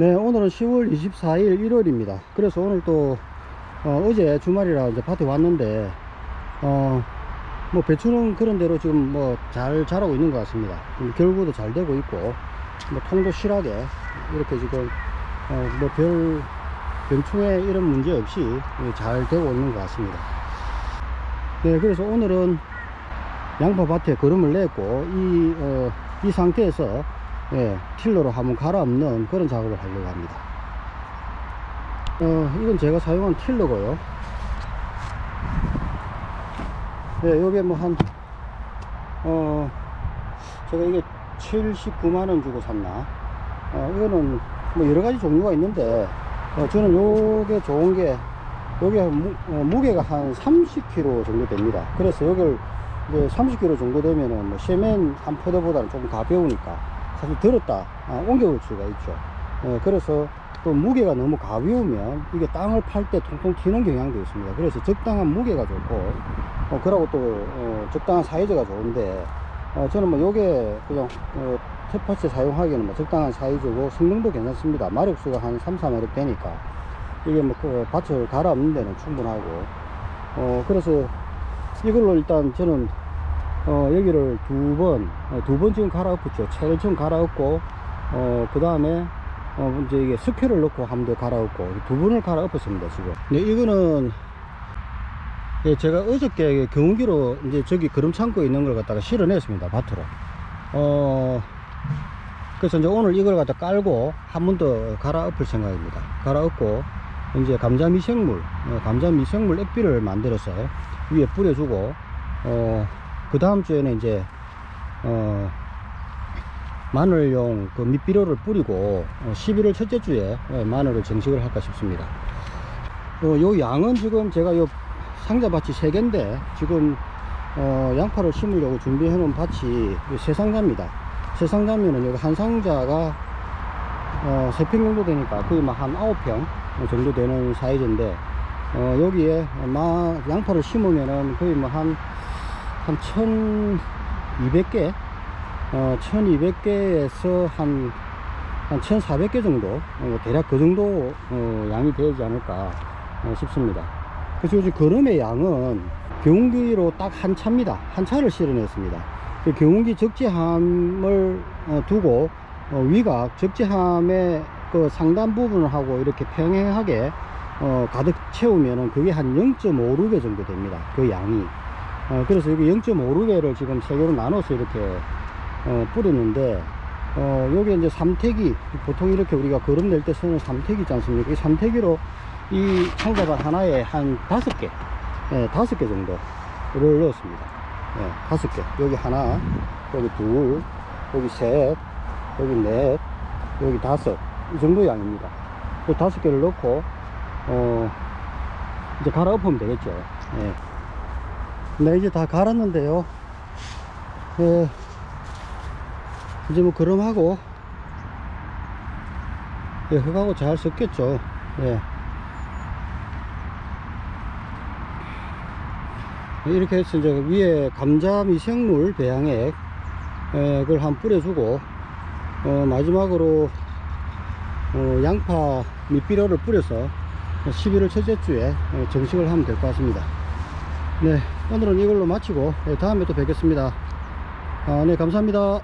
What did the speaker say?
네, 오늘은 10월 24일 일요일입니다. 그래서 오늘 또, 어, 제 주말이라 이제 밭에 왔는데, 어, 뭐 배추는 그런 대로 지금 뭐 잘 자라고 있는 것 같습니다. 좀 결구도 잘 되고 있고, 뭐 통도 실하게 이렇게 지금, 어, 뭐 별, 병충해 이런 문제 없이 잘 되고 있는 것 같습니다. 네, 그래서 오늘은 양파 밭에 거름을 냈고, 이, 어, 이 상태에서 예, 틸러로 한번 갈아엎는 그런 작업을 하려고 합니다. 어, 이건 제가 사용한 틸러고요. 예, 요게 뭐 한, 어, 제가 이게 79만원 주고 샀나? 어, 이거는 뭐 여러 가지 종류가 있는데, 어, 저는 요게 좋은 게, 요게 무, 어, 무게가 한 30kg 정도 됩니다. 그래서 요걸 이제 30kg 정도 되면은 뭐 세면 한 포대보다는 조금 가벼우니까 사실 들었다. 아, 옮겨올 수가 있죠. 어, 그래서 또 무게가 너무 가벼우면 이게 땅을 팔 때 통통 튀는 경향도 있습니다. 그래서 적당한 무게가 좋고 어, 그러고 또 어, 적당한 사이즈가 좋은데 어, 저는 뭐 요게 그냥 어, 텃밭에 사용하기에는 뭐 적당한 사이즈고 성능도 괜찮습니다. 마력수가 한 3, 4마력 되니까. 이게 뭐 그 밭을 갈아엎는 데는 충분하고. 어 그래서 이걸로 일단 저는 어, 여기를 두 번, 어, 두번 지금 갈아엎었죠. 채를 좀 갈아엎고, 어, 그 다음에, 어, 이제 이게 스퀘를 넣고 한 번 더 갈아엎고, 두 번을 갈아엎었습니다, 지금. 네, 이거는, 예, 제가 어저께 경운기로 이제 저기 그름 창고에 있는 걸 갖다가 실어냈습니다, 밭으로. 어, 그래서 이제 오늘 이걸 갖다 깔고 한 번 더 갈아엎을 생각입니다. 갈아엎고, 이제 감자 미생물, 어, 감자 미생물 액비를 만들어서 위에 뿌려주고, 어, 그 다음 주에는 이제 어 마늘용 그 밑비료를 뿌리고 어, 11월 첫째 주에 어, 마늘을 정식을 할까 싶습니다. 어, 요 양은 지금 제가 요 상자밭이 3개인데 지금 어, 양파를 심으려고 준비해 놓은 밭이 세 상자입니다. 세 상자면은 여기 한 상자가 어, 3평 정도 되니까 거의 막한 9평 정도 되는 사이즈인데 어, 여기에 마, 양파를 심으면은 거의 뭐한 한 1200개? 어, 1200개에서 한, 한 1400개 정도 어, 대략 그 정도 어, 양이 되지 않을까 어, 싶습니다. 그래서 요즘 거름의 양은 경운기로 딱 한 차입니다. 한 차를 실어냈습니다. 그 경운기 적재함을 어, 두고 어, 위각 적재함의 그 상단 부분을 하고 이렇게 평행하게 어, 가득 채우면은 그게 한 0.5루베 정도 됩니다. 그 양이 어, 그래서 여기 0.5루베를 지금 세 개로 나눠서 이렇게 어, 뿌렸는데 어, 요게 이제 삼태기 보통 이렇게 우리가 거름 낼 때 쓰는 삼태기 있지 않습니까? 이 삼태기로 이 상자밭 하나에 한 다섯 개 예, 다섯 개 정도를 넣었습니다. 예, 다섯 개. 여기 하나 여기 둘 여기 셋 여기 넷 여기 다섯. 이 정도 양입니다. 그 다섯 개를 넣고 어 이제 갈아엎으면 되겠죠. 예. 네 이제 다 갈았는데요. 예, 이제 뭐 그럼하고 예, 흙하고 잘 섞였죠. 예. 이렇게 해서 이제 위에 감자 미생물 배양액 예, 한 뿌려주고 어, 마지막으로 어, 양파 밑비료를 뿌려서 11월 첫째 주에 어, 정식을 하면 될 것 같습니다 네 오늘은 이걸로 마치고 예, 다음에 또 뵙겠습니다. 아, 네 감사합니다